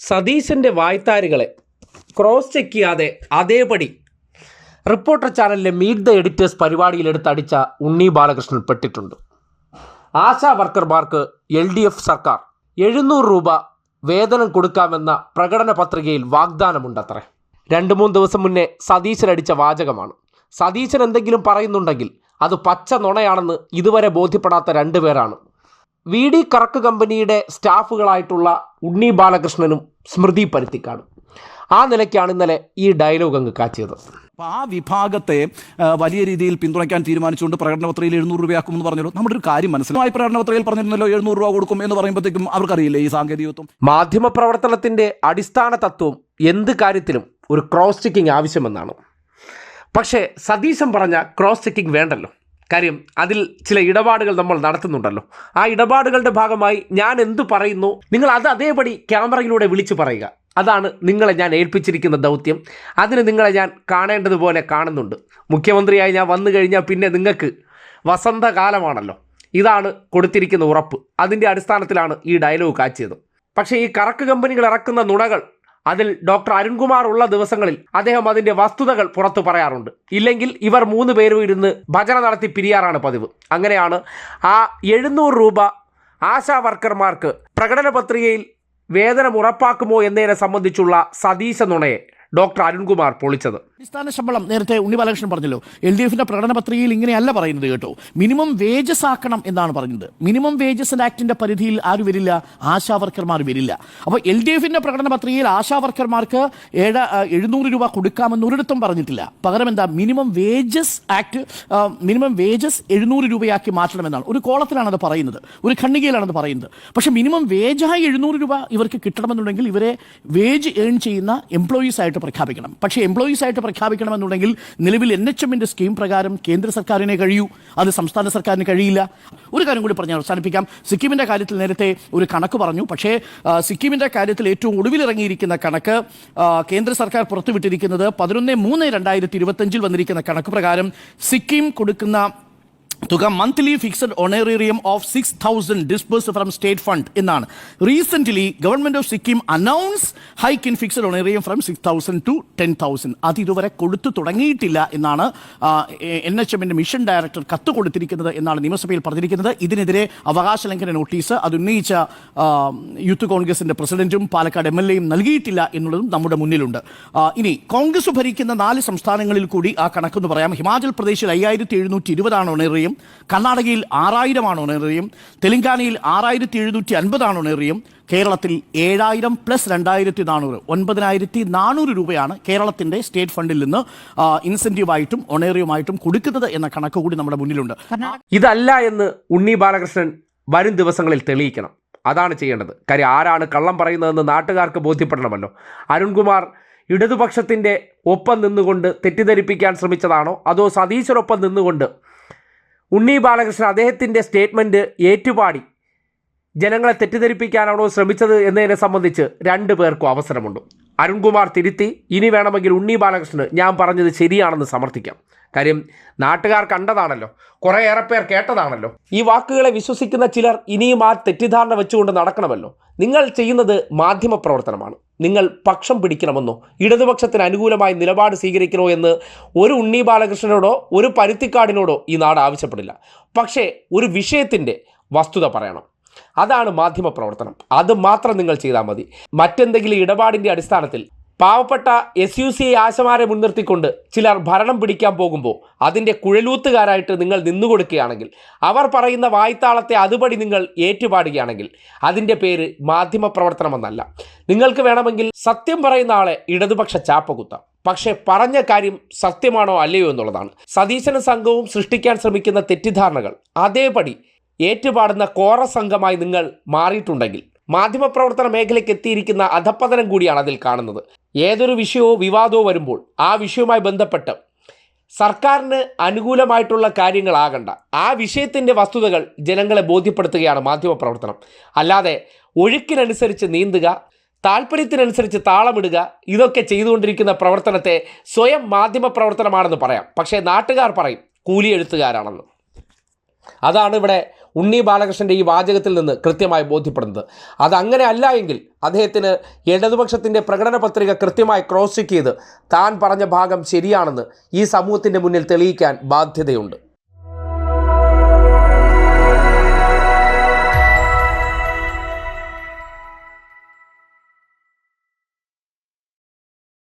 സതീശന്റെ വായ്ത്താരുകളെ cross check ചെയ്യാതെ അതേപടി. റിപ്പോർട്ടർ ചാനലിലെ മീറ്റ് ദ എഡിറ്റേഴ്സ് പരിപാടിയിൽ എടുത്തടിച്ച ഉണ്ണി ബാലകൃഷ്ണൻ പെട്ടിട്ടുണ്ട്. ആശാ വർക്കർമാർക്ക് എൽ ഡി എഫ് സർക്കാർ എഴുന്നൂറ് രൂപ വേതനം കൊടുക്കാമെന്ന പ്രകടന പത്രികയിൽ വാഗ്ദാനമുണ്ടത്രേ. രണ്ട് മൂന്ന് ദിവസം മുന്നേ സതീശൻ അടിച്ച വാചകമാണ്. സതീശൻ എന്തെങ്കിലും പറയുന്നുണ്ടെങ്കിൽ അത് പച്ച നുണയാണെന്ന് ഇതുവരെ ബോധ്യപ്പെടാത്ത രണ്ടുപേരാണ് വി ഡി കറക്ക് കമ്പനിയുടെ സ്റ്റാഫുകളായിട്ടുള്ള ഉണ്ണി ബാലകൃഷ്ണനും സ്മൃതി പരുത്തിക്കാണ്. ആ നിലയ്ക്കാണ് ഇന്നലെ ഈ ഡയലോഗ് അങ്ങ് കാച്ചിയത്. അപ്പോൾ ആ വിഭാഗത്തെ വലിയ രീതിയിൽ പിന്തുണയ്ക്കാൻ തീരുമാനിച്ചുകൊണ്ട് പ്രകടനപത്രയിൽ എഴുന്നൂറ് രൂപയാക്കുമെന്ന് പറഞ്ഞല്ലോ. നമ്മുടെ ഒരു കാര്യം മനസ്സിലായി. പ്രകടനപത്രയിൽ പറഞ്ഞിരുന്നല്ലോ എഴുന്നൂറ് രൂപ കൊടുക്കും എന്ന് പറയുമ്പോഴത്തേക്കും അവർക്കറിയില്ലേ ഈ സാങ്കേതികത്വം? മാധ്യമപ്രവർത്തനത്തിന്റെ അടിസ്ഥാന തത്വം എന്ത് കാര്യത്തിലും ഒരു ക്രോസ് ചെക്കിംഗ് ആവശ്യമെന്നാണ്. പക്ഷേ സതീശൻ പറഞ്ഞ ക്രോസ് ചെക്കിംഗ് വേണ്ടല്ലോ. കാര്യം അതിൽ ചില ഇടപാടുകൾ നമ്മൾ നടത്തുന്നുണ്ടല്ലോ. ആ ഇടപാടുകളുടെ ഭാഗമായി ഞാൻ എന്തു പറയുന്നു? നിങ്ങൾ അത് അതേപടി ക്യാമറയിലൂടെ വിളിച്ചു പറയുക. അതാണ് നിങ്ങളെ ഞാൻ ഏൽപ്പിച്ചിരിക്കുന്ന ദൗത്യം. അതിന് നിങ്ങളെ ഞാൻ കാണേണ്ടതുപോലെ കാണുന്നുണ്ട്. മുഖ്യമന്ത്രിയായി ഞാൻ വന്നു കഴിഞ്ഞാൽ പിന്നെ നിങ്ങൾക്ക് വസന്തകാലമാണല്ലോ. ഇതാണ് കൊടുത്തിരിക്കുന്ന ഉറപ്പ്. അതിന്റെ അടിസ്ഥാനത്തിലാണ് ഈ ഡയലോഗ് കാച്ചിയത്. പക്ഷേ ഈ കറക്ക് കമ്പനികൾ ഇറക്കുന്ന നുണകൾ അതിൽ ഡോക്ടർ അരുൺകുമാർ ഉള്ള ദിവസങ്ങളിൽ അദ്ദേഹം അതിന്റെ വസ്തുതകൾ പുറത്തു പറയാറുണ്ട്. ഇല്ലെങ്കിൽ ഇവർ മൂന്ന് പേരും ഇരുന്ന് ഭജന നടത്തി പിരിയാറാണ് പതിവ്. അങ്ങനെയാണ് ആ എഴുന്നൂറ് രൂപ ആശാ വർക്കർമാർക്ക് പ്രകടന പത്രികയിൽ വേതനം ഉറപ്പാക്കുമോ എന്നതിനെ സംബന്ധിച്ചുള്ള സതീശ നുണയെ ഡോക്ടർ അരുൺകുമാർ പൊളിച്ചത്. അടിസ്ഥാന ശമ്പളം നേരത്തെ ഉണ്ണി ബാലകൃഷ്ണൻ പറഞ്ഞല്ലോ. എൽ ഡി എഫിന്റെ പ്രകടന പത്രികയിൽ ഇങ്ങനെയല്ല പറയുന്നത് കേട്ടോ. മിനിമം വേജസ് ആക്കണം എന്നാണ് പറയുന്നത് മിനിമം വേജസ് ആക്ടിന്റെ പരിധിയിൽ ആര് വരില്ല? ആശാ വർക്കർമാർ വരില്ല. അപ്പോൾ എൽ ഡി എഫിന്റെ പ്രകടന പത്രികയിൽ ആശാ വർക്കർമാർക്ക് ഏഴ് എഴുന്നൂറ് രൂപ കൊടുക്കാമെന്ന് ഒരിടത്തും പറഞ്ഞിട്ടില്ല. പകരം എന്താ? Minimum wages act minimum wages എഴുന്നൂറ് രൂപയാക്കി മാറ്റണമെന്നാണ്. ഒരു കോളത്തിലാണത് പറയുന്നത്. ഒരു ഖണ്ണികയിലാണത് പറയുന്നത്. പക്ഷേ മിനിമം വേജായി എഴുന്നൂറ് രൂപ ഇവർക്ക് കിട്ടണമെന്നുണ്ടെങ്കിൽ ഇവരെ വേജ് ഏൺ ചെയ്യുന്ന എംപ്ലോയീസ് ആയിട്ട് പ്രഖ്യാപിക്കണം. പക്ഷേ എംപ്ലോയീസ് ആയിട്ട് പ്രഖ്യാപിക്കണമെന്നുണ്ടെങ്കിൽ നിലവിൽ എൻ എച്ച് എമ്മിന്റെ സ്കീം പ്രകാരം കേന്ദ്ര സർക്കാരിനെ കഴിയൂ. അത് സംസ്ഥാന സർക്കാരിന് കഴിയില്ല. ഒരു കാര്യം കൂടി പറഞ്ഞ് അവസാനിപ്പിക്കാം. സിക്കിമിന്റെ കാര്യത്തിൽ നേരത്തെ ഒരു കണക്ക് പറഞ്ഞു. പക്ഷേ സിക്കിമിന്റെ കാര്യത്തിൽ ഏറ്റവും ഒടുവിലിറങ്ങിയിരിക്കുന്ന കണക്ക് കേന്ദ്ര സർക്കാർ പുറത്തുവിട്ടിരിക്കുന്നത് പതിനൊന്ന് മൂന്ന് രണ്ടായിരത്തി ഇരുപത്തഞ്ചിൽ വന്നിരിക്കുന്ന കണക്ക് പ്രകാരം സിക്കിം കൊടുക്കുന്ന തുക monthly fixed honorarium of six thousand disburse from state fund എന്നാണ്. Recent government of Sikkim announce hike in fixed honorarium from six thousand to ten thousand അത് ഇതുവരെ കൊടുത്തു തുടങ്ങിയിട്ടില്ല എന്നാണ് എൻ എച്ച് എമ്മിന്റെ മിഷൻ ഡയറക്ടർ കത്ത് കൊടുത്തിരിക്കുന്നത് എന്നാണ് നിയമസഭയിൽ പറഞ്ഞിരിക്കുന്നത്. ഇതിനെതിരെ അവകാശ ലംഘന നോട്ടീസ് അത് ഉന്നയിച്ച യൂത്ത് കോൺഗ്രസിന്റെ പ്രസിഡന്റും പാലക്കാട് എം എൽ എയും നൽകിയിട്ടില്ല എന്നുള്ളതും നമ്മുടെ മുന്നിലുണ്ട്. ഇനി കോൺഗ്രസ് ഭരിക്കുന്ന നാല് സംസ്ഥാനങ്ങളിൽ കൂടി ആ കണക്കെന്ന് പറയാം. ഹിമാചൽ പ്രദേശിൽ അയ്യായിരത്തി എഴുന്നൂറ്റി ഇരുപതാണ് ഒണേറിയം കർണാടകയിൽ ആറായിരമാണ് ഒണേറിയം തെലങ്കാനയിൽ ആറായിരത്തി എഴുന്നൂറ്റി അൻപതാണ് ഒണേറിയം കേരളത്തിൽ ഏഴായിരം പ്ലസ് രണ്ടായിരത്തി നാനൂറ് ഒൻപതിനായിരത്തി നാനൂറ് രൂപയാണ് കേരളത്തിന്റെ സ്റ്റേറ്റ് ഫണ്ടിൽ നിന്ന് ഇൻസെന്റീവായിട്ടും ഒണേറിയുമായിട്ടും കൊടുക്കുന്നത് എന്ന കണക്ക് കൂടി നമ്മുടെ മുന്നിലുണ്ട്. ഇതല്ല എന്ന് ഉണ്ണി ബാലകൃഷ്ണൻ വരും ദിവസങ്ങളിൽ തെളിയിക്കണം. അതാണ് ചെയ്യേണ്ടത്. കാര്യം ആരാണ് കള്ളം പറയുന്നതെന്ന് നാട്ടുകാർക്ക് ബോധ്യപ്പെടണമല്ലോ. അരുൺകുമാർ ഇടതുപക്ഷത്തിന്റെ ഒപ്പം നിന്നുകൊണ്ട് തെറ്റിദ്ധരിപ്പിക്കാൻ ശ്രമിച്ചതാണോ? അതോ സതീശനൊപ്പം നിന്നുകൊണ്ട് ഉണ്ണി ബാലകൃഷ്ണൻ അദ്ദേഹത്തിന്റെ സ്റ്റേറ്റ്മെന്റ് ഏറ്റുപാടി. ജനങ്ങളെ തെറ്റിദ്ധരിപ്പിക്കാനാണോ ശ്രമിച്ചത് എന്നതിനെ സംബന്ധിച്ച് രണ്ടു പേർക്കും അവസരമുണ്ട്. അരുൺകുമാർ തിരുത്തി ഇനി വേണമെങ്കിൽ ഉണ്ണി ബാലകൃഷ്ണന് ഞാൻ പറഞ്ഞത് ശരിയാണെന്ന് സമർത്ഥിക്കാം. കാര്യം നാട്ടുകാർ കണ്ടതാണല്ലോ കുറേയേറെ പേർ കേട്ടതാണല്ലോ. ഈ വാക്കുകളെ വിശ്വസിക്കുന്ന ചിലർ ഇനിയും ആ തെറ്റിദ്ധാരണ വെച്ചുകൊണ്ട് നടക്കണമല്ലോ. നിങ്ങൾ ചെയ്യുന്നത് മാധ്യമ പ്രവർത്തനമാണ് നിങ്ങൾ പക്ഷം പിടിക്കണമെന്നോ ഇടതുപക്ഷത്തിന് അനുകൂലമായി നിലപാട് സ്വീകരിക്കണോ എന്ന് ഒരു ഉണ്ണി ബാലകൃഷ്ണനോടോ ഒരു പരുത്തിക്കാടിനോടോ ഈ നാട് ആവശ്യപ്പെടില്ല. പക്ഷേ ഒരു വിഷയത്തിന്റെ വസ്തുത പറയണം. അതാണ് മാധ്യമ പ്രവർത്തനം അത് മാത്രം നിങ്ങൾ ചെയ്താൽ മതി. മറ്റെന്തെങ്കിലും ഇടപാടിന്റെ അടിസ്ഥാനത്തിൽ പാവപ്പെട്ട എസ് യു സി ആശമാരെ മുൻനിർത്തിക്കൊണ്ട് ചിലർ ഭരണം പിടിക്കാൻ പോകുമ്പോൾ അതിന്റെ കുഴലൂത്തുകാരായിട്ട് നിങ്ങൾ നിന്നുകൊടുക്കുകയാണെങ്കിൽ അവർ പറയുന്ന വായ്ത്താളത്തെ അതുപടി നിങ്ങൾ ഏറ്റുപാടുകയാണെങ്കിൽ അതിന്റെ പേര് മാധ്യമ പ്രവർത്തനമെന്നല്ല നിങ്ങൾക്ക് വേണമെങ്കിൽ സത്യം പറയുന്ന ആളെ ഇടതുപക്ഷ ചാപ്പ കുത്താം പക്ഷേ പറഞ്ഞ കാര്യം സത്യമാണോ അല്ലയോ എന്നുള്ളതാണ്. സതീശന സംഘവും സൃഷ്ടിക്കാൻ ശ്രമിക്കുന്ന തെറ്റിദ്ധാരണകൾ അതേപടി ഏറ്റുപാടുന്ന കോറ സംഘമായി നിങ്ങൾ മാറിയിട്ടുണ്ടെങ്കിൽ മാധ്യമപ്രവർത്തന മേഖലയ്ക്ക് എത്തിയിരിക്കുന്ന അധപ്പതനം കൂടിയാണ് അതിൽ കാണുന്നത്. ഏതൊരു വിഷയമോ വിവാദമോ വരുമ്പോൾ ആ വിഷയവുമായി ബന്ധപ്പെട്ട് സർക്കാരിന് അനുകൂലമായിട്ടുള്ള കാര്യങ്ങളാകണ്ട. ആ വിഷയത്തിന്റെ വസ്തുതകൾ ജനങ്ങളെ ബോധ്യപ്പെടുത്തുകയാണ് മാധ്യമപ്രവർത്തനം. അല്ലാതെ ഒഴുക്കിനനുസരിച്ച് നീന്തുക താല്പര്യത്തിനനുസരിച്ച് താളമിടുക ഇതൊക്കെ ചെയ്തുകൊണ്ടിരിക്കുന്ന പ്രവർത്തനത്തെ സ്വയം മാധ്യമ പ്രവർത്തനമാണെന്ന് പറയാം. പക്ഷേ നാട്ടുകാർ പറയും കൂലി എഴുത്തുകാരാണെന്ന് അതാണ് ഇവിടെ ഉണ്ണി ബാലകൃഷ്ണന്റെ ഈ വാചകത്തിൽ നിന്ന് കൃത്യമായി ബോധ്യപ്പെടുന്നത്. അതങ്ങനെ അല്ല എങ്കിൽ അദ്ദേഹത്തിന് ഇടതുപക്ഷത്തിന്റെ പ്രകടന പത്രിക കൃത്യമായി ക്രോസ് ചെക്ക് ചെയ്ത് താൻ പറഞ്ഞ ഭാഗം ശരിയാണെന്ന് ഈ സമൂഹത്തിന്റെ മുന്നിൽ തെളിയിക്കാൻ ബാധ്യതയുണ്ട്.